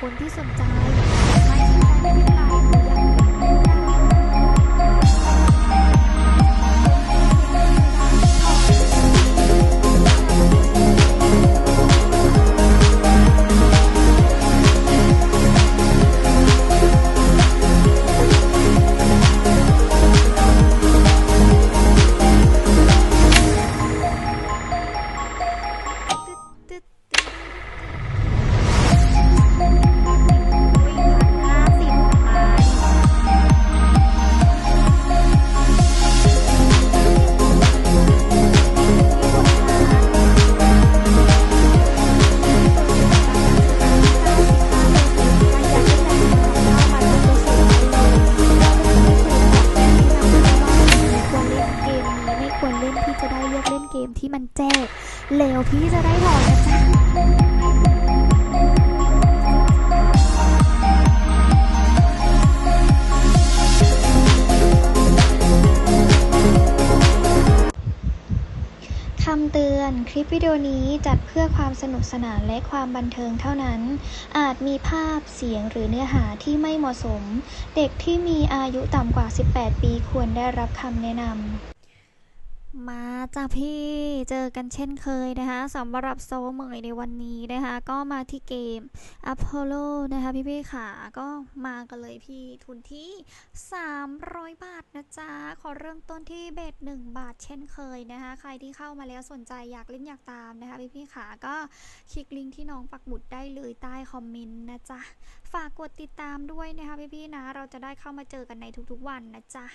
คุณที่สนใจ มันแจ้งแล้วพี่จะได้ถอนนะจ๊ะคำเตือน คลิปวิดีโอนี้จัดเพื่อความสนุกสนานและความบันเทิงเท่านั้น อาจมีภาพ เสียงหรือเนื้อหาที่ไม่เหมาะสม เด็กที่มีอายุต่ำกว่า 18 ปีควรได้รับคำแนะนำ มาจ้ะพี่เจอกันเช่นเคยนะคะสำหรับโซเหมยในวันนี้นะคะ ก็มาที่เกม Apollo นะคะ พี่พี่ๆขาก็มากันเลยพี่ทุนที่ 300 บาทนะจ๊ะ ขอเริ่มต้นที่เบส1บาทเช่นเคยนะคะ ใครที่เข้ามาแล้วสนใจอยากเล่นอยากตามนะคะ พี่พี่ๆขาก็คลิกลิงก์ที่น้องปักหมุดได้เลยใต้คอมเมนต์นะจ๊ะ ฝากกดติดตามด้วยนะคะพี่พี่ๆนะ เราจะได้เข้ามาเจอกันในทุกๆวันนะจ๊ะ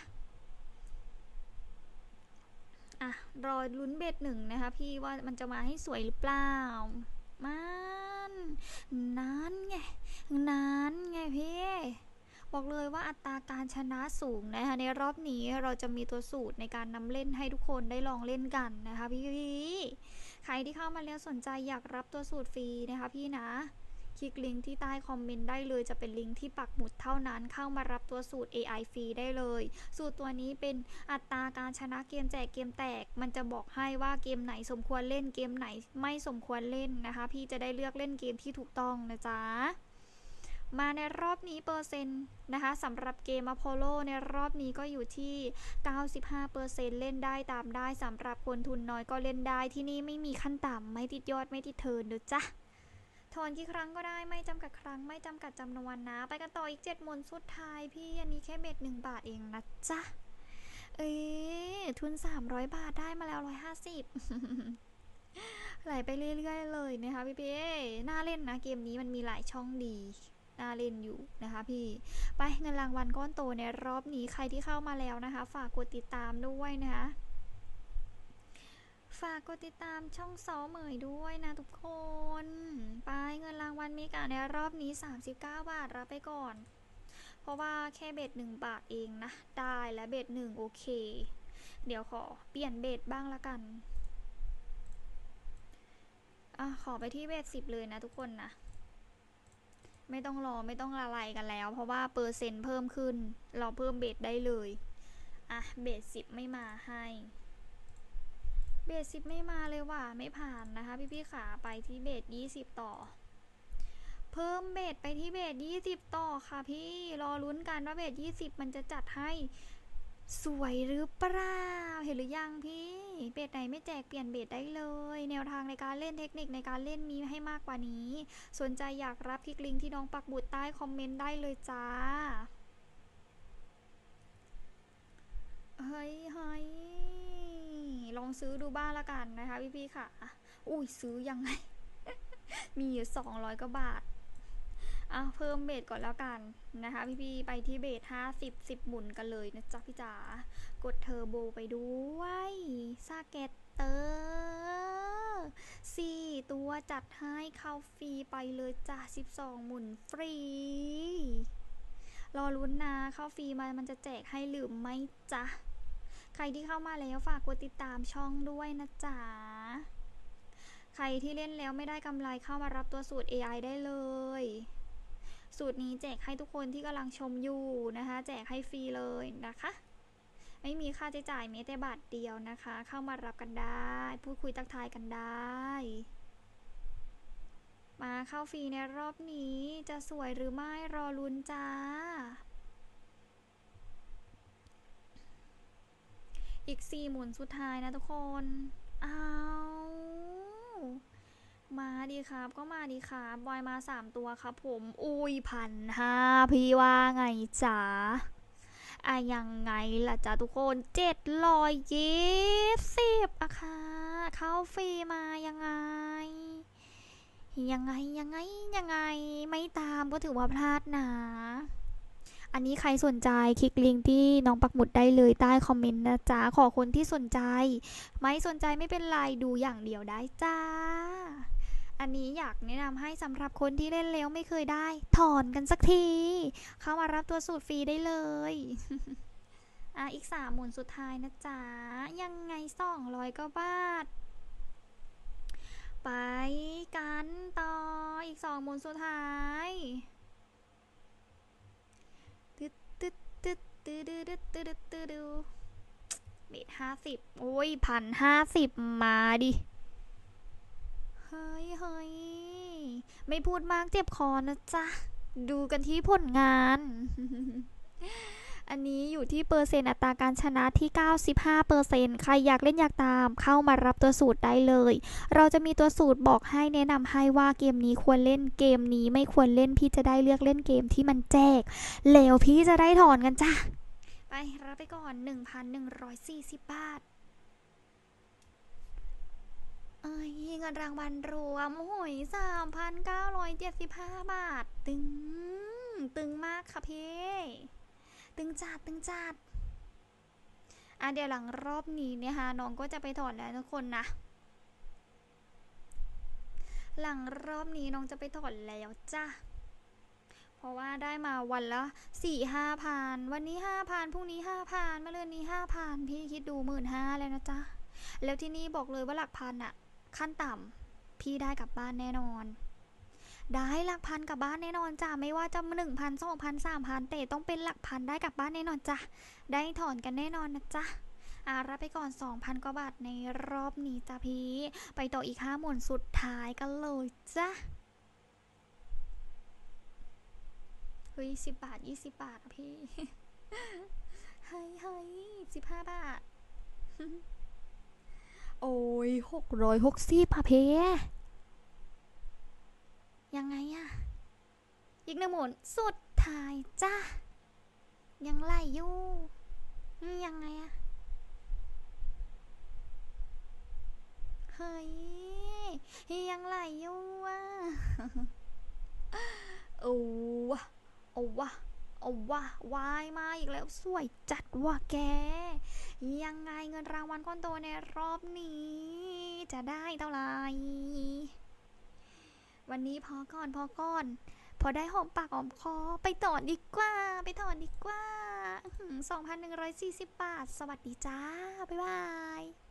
อะ รอลุ้นเบ็ดหนึ่งนะคะ พี่ว่ามันจะมาให้สวยหรือเปล่า มันนั้นไง นั้นไงพี่บอกเลยว่าอัตราการชนะสูงนะคะในรอบนี้เราจะมีตัวสูตรในการนำเล่นให้ทุกคนได้ลองเล่นกันนะคะพี่พี่ๆใครที่เข้ามาแล้วสนใจอยากรับตัวสูตรฟรีนะคะพี่นะ คลิกลิงก์ที่ใต้คอมเมนต์ได้เลยจะเป็นลิงก์ที่ปักหมุดเท่านั้นเข้ามารับตัวสูตร AI ฟรีได้เลย สูตรตัวนี้เป็นอัตราการชนะเกมแจกเกมแตก มันจะบอกให้ว่าเกมไหนสมควรเล่นเกมไหนไม่สมควรเล่นนะคะ พี่จะได้เลือกเล่นเกมที่ถูกต้องนะจ๊ะมาในรอบนี้เปอร์เซ็นต์นะคะสำหรับเกม Apollo ในรอบนี้ก็อยู่ที่ 95%เล่นได้ตามได้สำหรับคนทุนน้อยก็เล่นได้ที่นี่ไม่มีขั้นต่ำไม่ติดยอดไม่ติดเทินเด้อจ้ะ ถอนกี่ครั้งก็ได้ไม่จำกัดครั้งไม่จำกัดจำนวนนะ ไปกันต่ออีกเจ็ดมนสุดท้ายพี่อันนี้แค่เบ็ดหนึ่งบาทเองนะจ๊ะ เอ๊ทุน300บาทได้มาแล้ว150ไหลไปเรื่อยๆเลยนะคะพี่พี่น่าเล่นนะเกมนี้มันมีหลายช่องดีน่าเล่นอยู่นะคะพี่ ไปเงินรางวัลก้อนโตในรอบนี้ใครที่เข้ามาแล้วนะคะ ฝากกดติดตามด้วยนะคะากกดติดตามช่องซอเหมยด้วยนะทุกคน ไปเงินรางวัลมีกาในรอบนี้ 39 บาทรับไปก่อน เพราะว่าแค่เบ็ด1 บาทเองนะ ได้และเบ็ด1โอเค เดี๋ยวขอเปลี่ยนเบ็ดบ้างละกันอะขอไปที่เบ็ด10 เลยนะทุกคนนะ ไม่ต้องรอไม่ต้องละลายกันแล้ว เพราะว่าเปอร์เซ็นต์เพิ่มขึ้น เราเพิ่มเบ็ดได้เลย อะเบ็ด10 ไม่มาให้ เบสสิบไม่มาเลยว่ะไม่ผ่านนะคะ พี่พี่ๆขาไปที่เบสยี่สิบต่อ เพิ่มเบสไปที่เบสยี่สิบต่อค่ะพี่รอลุ้นกันว่าเบสยี่สิบมันจะจัดให้สวยหรือเปล่าเห็นหรือยังพี่ เบสไหนไม่แจกเปลี่ยนเบสได้เลย แนวทางในการเล่นเทคนิคในการเล่นมีให้มากกว่านี้ สนใจอยากรับคลิกลิงก์ที่น้องปักบุดใต้คอมเมนต์ได้เลยจ้าเฮ้ยเฮ้ย ลองซื้อดูบ้างละกันนะคะ พี่ๆค่ะ อุ้ยซื้อยังไง มีอยู่สองร้อยกว่าบาทอะเพิ่มเบสก่อนแล้วกันนะคะ พี่ๆไปที่เบสห้าสิบสิบหมุนกันเลยนะจ๊ะพี่จ๋ากดเทอร์โบไปด้วยซาเกตเตอร์สี่ตัวจัดให้เข้าฟรีไปเลยจ้ะสิบสองหมุนฟรีรอลุ้นนะเข้าฟรีมามันจะแจกให้หรือไม่จ๊ะ ใครที่เข้ามาแล้วฝากกดติดตามช่องด้วยนะจ๊ะ ใครที่เล่นแล้วไม่ได้กำไรเข้ามารับตัวสูตร AI ได้เลย สูตรนี้แจกให้ทุกคนที่กำลังชมอยู่นะคะ แจกให้ฟรีเลยนะคะ ไม่มีค่าใช้จ่ายแม้แต่บาทเดียวนะคะ เข้ามารับกันได้ พูดคุยทักทายกันได้มาเข้าฟรีในรอบนี้จะสวยหรือไม่รอลุ้นจ้า อีกสี่หมุนสุดท้ายนะทุกคน เอามาดีครับ ก็มาดีครับบอยมาสามตัวครับผม อุ้ยพันห้าพี่ว่าไงจ๋าอะยังไงล่ะจ๊ะทุกคนเจ็ดร้อยยี่สิบอะค่ะเข้าฟรีมายังไง ยังไงยังไงยังไงไม่ตามก็ถือว่าพลาดนะ อันนี้ใครสนใจคลิกลิงก์ที่น้องปักหมุดได้เลยใต้คอมเมนต์นะจ๊ะ ขอคนที่สนใจ ไม่สนใจไม่เป็นไรดูอย่างเดียวได้จ้า อันนี้อยากแนะนำให้สำหรับคนที่เล่นแล้วไม่เคยได้ ถอนกันสักที เข้ามารับตัวสูตรฟรีได้เลยอะอีกสามหมุนสุดท้ายนะจ๊ะ ยังไงสองร้อยก็บาทไปกันต่ออีกสองหมุนสุดท้ายตึ๊ดตึ๊ด ตึ๊ดตึ๊ดตึ๊ดตึ๊ดเบ็ดห้าสิบโอ้ยพันห้าสิบมาดิเฮ้ยเฮ้ยไม่พูดมากเจ็บคอนะจ๊ะ ดูกันที่ผลงาน อันนี้อยู่ที่เปอร์เซ็นต์อัตราการชนะที่ 95เปอร์เซ็นต์ใครอยากเล่นอยากตามเข้ามารับตัวสูตรได้เลย เราจะมีตัวสูตรบอกให้แนะนำให้ว่าเกมนี้ควรเล่นเกมนี้ไม่ควรเล่นพี่จะได้เลือกเล่นเกมที่มันแจกแล้วพี่จะได้ถอนกันจ้ะ ไปรับไปก่อน 1,140 บาทเอ้ยเงินรางวัลรวมโอ้ย3,975 บาท ตึง ตึงมากค่ะพี่ ตึงจัดตึงจัดอะเดี๋ยวหลังรอบนี้เนี่ยฮะน้องก็จะไปถอนแล้วทุกคนนะ หลังรอบนี้น้องจะไปถอนแล้วจ้ะเพราะว่าได้มาวันละสี่ห้าพันวันนี้ห้าพันพรุ่งนี้ห้าพันมะรืนนี้ห้าพันพี่คิดดูหมื่นห้าแล้วนะจ๊ะ แล้วที่นี่บอกเลยว่าหลักพันอะขั้นต่ำพี่ได้กลับบ้านแน่นอน ได้หลักพันกลับบ้านแน่นอนจ้ะไม่ว่าจะหนึ่งพันสองพันสามพันแต่ต้องเป็นหลักพันได้กลับบ้านแน่นอนจ้ะได้ถอนกันแน่นอนนะจ๊ะอารับไปก่อน 2,000 กว่าบาทในรอบนี้จ้ะพี่ ไปต่ออีกห้าหมุนสุดท้ายกันเลยจ้ะเฮ้ยสิบบาทยี่สิบบาทอะพี่ เฮ้ยเฮ้ยสิบห้าบาท โอ้ยหกร้อยหกสิบอะเพ ยังไงอะอีกหนึ่งหมุนสุดท้ายจ้ายังไหลอยู่ยังไงอะเฮ้ยยังไหลอยู่อะโอ้วะเอาวะเอาวะวายมาอีกแล้วสวยจัดว่ะแก ยังไงเงินรางวัลก้อนโตในรอบนี้ จะได้เท่าไหร่ วันนี้พอก่อนพอก่อน พอได้หอมปากหอมคอไปต่อดีกว่า ไปต่อดีกว่าสองพันหนึ่งร้อยสี่สิบบาท สวัสดีจ้า บ๊ายบาย